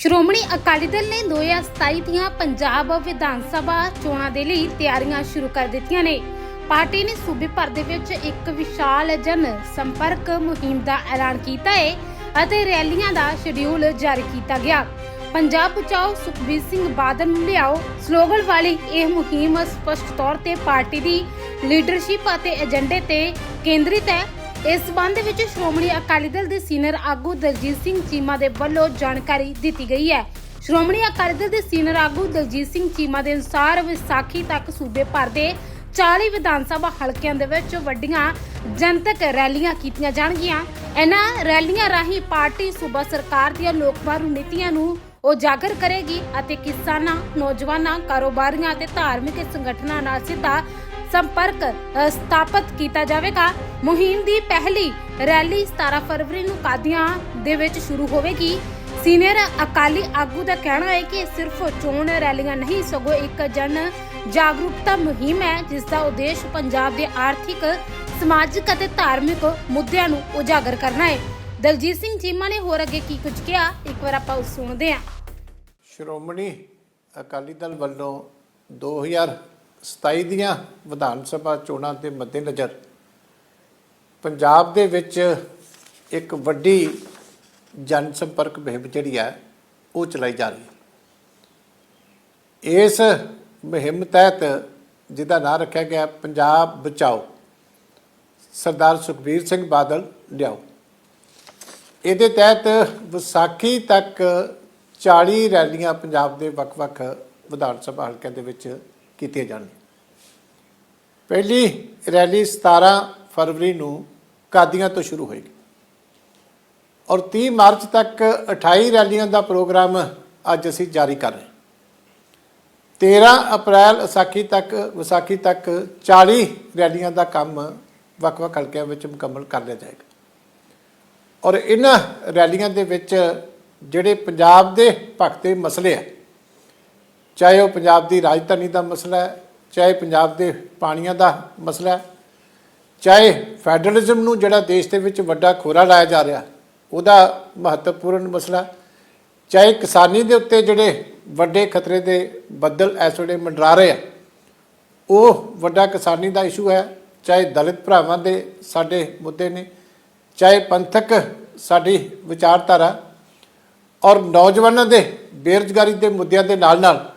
ਸ਼੍ਰੋਮਣੀ ਅਕਾਲੀ ਦਲ ਨੇ 2027 ਦੀਆਂ ਪੰਜਾਬ ਵਿਧਾਨ ਸਭਾ ਚੋਣਾਂ ਦੇ ਲਈ ਤਿਆਰੀਆਂ ਸ਼ੁਰੂ ਕਰ ਦਿੱਤੀਆਂ ਨੇ। ਪਾਰਟੀ ਨੇ ਸੂਬੇ ਭਰ ਦੇ ਵਿੱਚ ਇੱਕ ਵਿਸ਼ਾਲ ਜਨ ਸੰਪਰਕ ਮੁਹਿੰਮ ਦਾ ਐਲਾਨ ਕੀਤਾ ਹੈ ਅਤੇ ਰੈਲੀਆਂ ਦਾ ਸ਼ਡਿਊਲ ਜਾਰੀ ਕੀਤਾ ਗਿਆ। ਪੰਜਾਬ ਬਚਾਓ ਸੁਖਬੀਰ ਸਿੰਘ ਬਾਦਲ ਨੂੰ ਲਿਆਓ। ਸਲੋਗਨ ਵਾਲੀ ਇਹ ਮੁਹਿੰਮ ਸਪਸ਼ਟ ਤੌਰ ਤੇ ਪਾਰਟੀ ਦੀ ਲੀਡਰਸ਼ਿਪ ਅਤੇ ਏਜੰਡੇ ਤੇ ਕੇਂਦਰਿਤ ਹੈ। ਇਸ ਸੰਬੰਧ ਵਿੱਚ ਸ਼੍ਰੋਮਣੀ ਅਕਾਲੀ ਦਲ ਦੇ ਸੀਨੀਅਰ ਆਗੂ ਦਲਜੀਤ ਸਿੰਘ ਚੀਮਾ ਦੇ ਵੱਲੋਂ ਜਾਣਕਾਰੀ ਦਿੱਤੀ ਗਈ ਹੈ। ਸ਼੍ਰੋਮਣੀ ਅਕਾਲੀ ਦਲ ਦੇ ਸੀਨੀਅਰ ਆਗੂ ਦਲਜੀਤ ਸਿੰਘ ਚੀਮਾ ਦੇ ਅਨੁਸਾਰ ਵਿਸਾਖੀ ਤੱਕ ਸੂਬੇ ਭਰ ਦੇ 40 ਵਿਧਾਨ ਸਭਾ ਹਲਕਿਆਂ ਦੇ ਵਿੱਚ ਵੱਡੀਆਂ ਜਨਤਕ ਰੈਲੀਆਂ ਕੀਤੀਆਂ ਜਾਣਗੀਆਂ। ਇਹਨਾਂ ਰੈਲੀਆਂ ਰਾਹੀਂ ਪਾਰਟੀ, ਸੂਬਾ ਸਰਕਾਰ ਦੀਆਂ ਲੋਕਮਾਰੂ ਨੀਤੀਆਂ ਨੂੰ ਉਜਾਗਰ ਕਰੇਗੀ ਅਤੇ ਕਿਸਾਨਾਂ, ਨੌਜਵਾਨਾਂ, ਕਾਰੋਬਾਰੀਆਂ ਅਤੇ ਧਾਰਮਿਕ ਸੰਗਠਨਾਂ ਨਾਲ ਸਿੱਧਾ ਸੰਪਰਕ ਸਥਾਪਿਤ ਕੀਤਾ ਜਾਵੇਗਾ। ਮੁਹਿੰਮ ਦੀ ਪਹਿਲੀ ਰੈਲੀ 17 ਫਰਵਰੀ ਨੂੰ ਕਾਦੀਆਂ ਦੇ ਵਿੱਚ ਸ਼ੁਰੂ ਹੋਵੇਗੀ। ਸੀਨੀਅਰ ਅਕਾਲੀ ਆਗੂ ਦਾ ਕਹਿਣਾ ਹੈ ਕਿ ਇਹ ਸਿਰਫ ਚੋਣ ਰੈਲੀਆਂ ਨਹੀਂ, ਸਗੋਂ ਇੱਕ ਜਨ ਜਾਗਰੂਕਤਾ ਮੁਹਿੰਮ ਹੈ, ਜਿਸ ਦਾ ਉਦੇਸ਼ ਪੰਜਾਬ ਦੇ ਆਰਥਿਕ, ਸਮਾਜਿਕ ਅਤੇ ਧਾਰਮਿਕ ਮੁੱਦਿਆਂ ਨੂੰ ਉਜਾਗਰ ਕਰਨਾ ਹੈ। ਦਲਜੀਤ ਸਿੰਘ ਚੀਮਾ ਨੇ ਹੋਰ ਅੱਗੇ ਕੀ ਕੁਝ ਕਿਹਾ? ਇੱਕ ਵਾਰ ਆਪਾਂ ਸੁਣਦੇ ਹਾਂ। ਸ਼੍ਰੋਮਣੀ ਅਕਾਲੀ ਦਲ ਵੱਲੋਂ 2027 ਦੀਆਂ ਵਿਧਾਨ ਸਭਾ ਚੋਣਾਂ ਦੇ ਮੱਦੇਨਜ਼ਰ ਪੰਜਾਬ ਦੇ ਵਿੱਚ ਇੱਕ ਵੱਡੀ ਜਨ ਸੰਪਰਕ ਮੁਹਿੰਮ ਜਿਹੜੀ ਹੈ, ਉਹ ਚਲਾਈ ਜਾ ਰਹੀ ਹੈ। ਇਸ ਮੁਹਿੰਮ ਤਹਿਤ ਜਿਹਦਾ ਨਾਂ ਰੱਖਿਆ ਗਿਆ, ਪੰਜਾਬ ਬਚਾਓ, ਸਰਦਾਰ ਸੁਖਬੀਰ ਸਿੰਘ ਬਾਦਲ ਲਿਆਓ। ਇਹਦੇ ਤਹਿਤ ਵਿਸਾਖੀ ਤੱਕ 40 ਰੈਲੀਆਂ ਪੰਜਾਬ ਦੇ ਵੱਖ-ਵੱਖ ਵਿਧਾਨ ਸਭਾ ਹਲਕਿਆਂ ਦੇ ਵਿੱਚ ਕੀਤੀਆਂ ਜਾਣਗੀਆਂ। ਪਹਿਲੀ ਰੈਲੀ 17 ਫਰਵਰੀ ਨੂੰ ਕਾਦੀਆਂ ਤੋਂ ਸ਼ੁਰੂ ਹੋਏਗੀ। ਔਰ 30 ਮਾਰਚ ਤੱਕ 28 ਰੈਲੀਆਂ ਦਾ ਪ੍ਰੋਗਰਾਮ ਅੱਜ ਅਸੀਂ ਜਾਰੀ ਕਰ ਰਹੇ ਹਾਂ। 13 ਅਪ੍ਰੈਲ ਵਿਸਾਖੀ ਤੱਕ ਵਿਸਾਖੀ ਤੱਕ 40 ਰੈਲੀਆਂ ਦਾ ਕੰਮ ਵੱਖ-ਵੱਖ ਹਲਕਿਆਂ ਵਿੱਚ ਮੁਕੰਮਲ ਕਰ ਲਿਆ ਜਾਏਗਾ। ਔਰ ਇਹਨਾਂ ਰੈਲੀਆਂ ਦੇ ਵਿੱਚ ਜਿਹੜੇ ਪੰਜਾਬ ਦੇ ਭਗਤੇ ਮਸਲੇ ਆ ਚਾਹੇ ਉਹ ਪੰਜਾਬ ਦੀ ਰਾਜਧਾਨੀ ਦਾ ਮਸਲਾ ਹੈ, ਚਾਹੇ ਪੰਜਾਬ ਦੇ ਪਾਣੀਆਂ ਦਾ ਮਸਲਾ ਹੈ, ਚਾਹੇ ਫੈਡਰਲਿਜ਼ਮ ਨੂੰ ਜਿਹੜਾ ਦੇਸ਼ ਦੇ ਵਿੱਚ ਵੱਡਾ ਖੋਰਾ ਲਾਇਆ ਜਾ ਰਿਹਾ, ਉਹਦਾ ਮਹੱਤਵਪੂਰਨ ਮਸਲਾ ਚਾਹੇ ਕਿਸਾਨੀ ਦੇ ਉੱਤੇ ਜਿਹੜੇ ਵੱਡੇ ਖਤਰੇ ਦੇ ਬੱਦਲ ਇਸ ਵੇਲੇ ਮੰਡਰਾ ਰਹੇ ਆ, ਉਹ ਵੱਡਾ ਕਿਸਾਨੀ ਦਾ ਇਸ਼ੂ ਹੈ, ਚਾਹੇ ਦਲਿਤ ਭਰਾਵਾਂ ਦੇ ਸਾਡੇ ਮੁੱਦੇ ਨੇ, ਚਾਹੇ ਪੰਥਕ ਸਾਡੀ ਵਿਚਾਰਧਾਰਾ, ਔਰ ਨੌਜਵਾਨਾਂ ਦੇ ਬੇਰੁਜ਼ਗਾਰੀ ਦੇ ਮੁੱਦਿਆਂ ਦੇ ਨਾਲ ਨਾਲ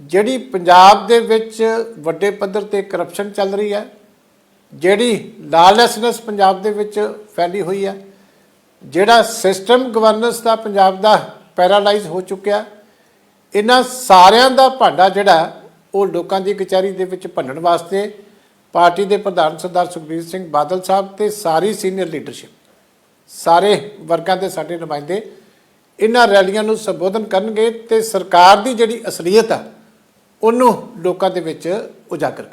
ਜਿਹੜੀ ਪੰਜਾਬ ਦੇ ਵਿੱਚ ਵੱਡੇ ਪੱਧਰ ਤੇ ਕਰਪਸ਼ਨ ਚੱਲ ਰਹੀ ਹੈ, ਜਿਹੜੀ ਲਾਲੈਸਨੈਸ ਪੰਜਾਬ ਦੇ ਵਿੱਚ ਫੈਲੀ ਹੋਈ ਹੈ, ਜਿਹੜਾ ਸਿਸਟਮ ਗਵਰਨੈਂਸ ਦਾ ਪੰਜਾਬ ਦਾ ਪੈਰਾਲਾਈਜ਼ ਹੋ ਚੁੱਕਿਆ, ਇਹਨਾਂ ਸਾਰਿਆਂ ਦਾ ਭਾਂਡਾ ਜਿਹੜਾ ਉਹ ਲੋਕਾਂ ਦੀ ਕਚਹਿਰੀ ਦੇ ਵਿੱਚ ਭੰਨਣ ਵਾਸਤੇ ਪਾਰਟੀ ਦੇ ਪ੍ਰਧਾਨ ਸਰਦਾਰ ਸੁਖਬੀਰ ਸਿੰਘ ਬਾਦਲ ਸਾਹਿਬ ਤੇ ਸਾਰੀ ਸੀਨੀਅਰ ਲੀਡਰਸ਼ਿਪ ਸਾਰੇ ਵਰਗਾਂ ਦੇ ਸਾਡੇ ਨੁਮਾਇੰਦੇ, ਇਹਨਾਂ ਰੈਲੀਆਂ ਨੂੰ ਸੰਬੋਧਨ ਕਰਨਗੇ ਤੇ ਸਰਕਾਰ ਦੀ ਜਿਹੜੀ ਅਸਲੀਅਤ ਆ ਉਹਨੂੰ ਲੋਕਾਂ ਦੇ ਵਿੱਚ ਉਜਾਗਰ ਕਰ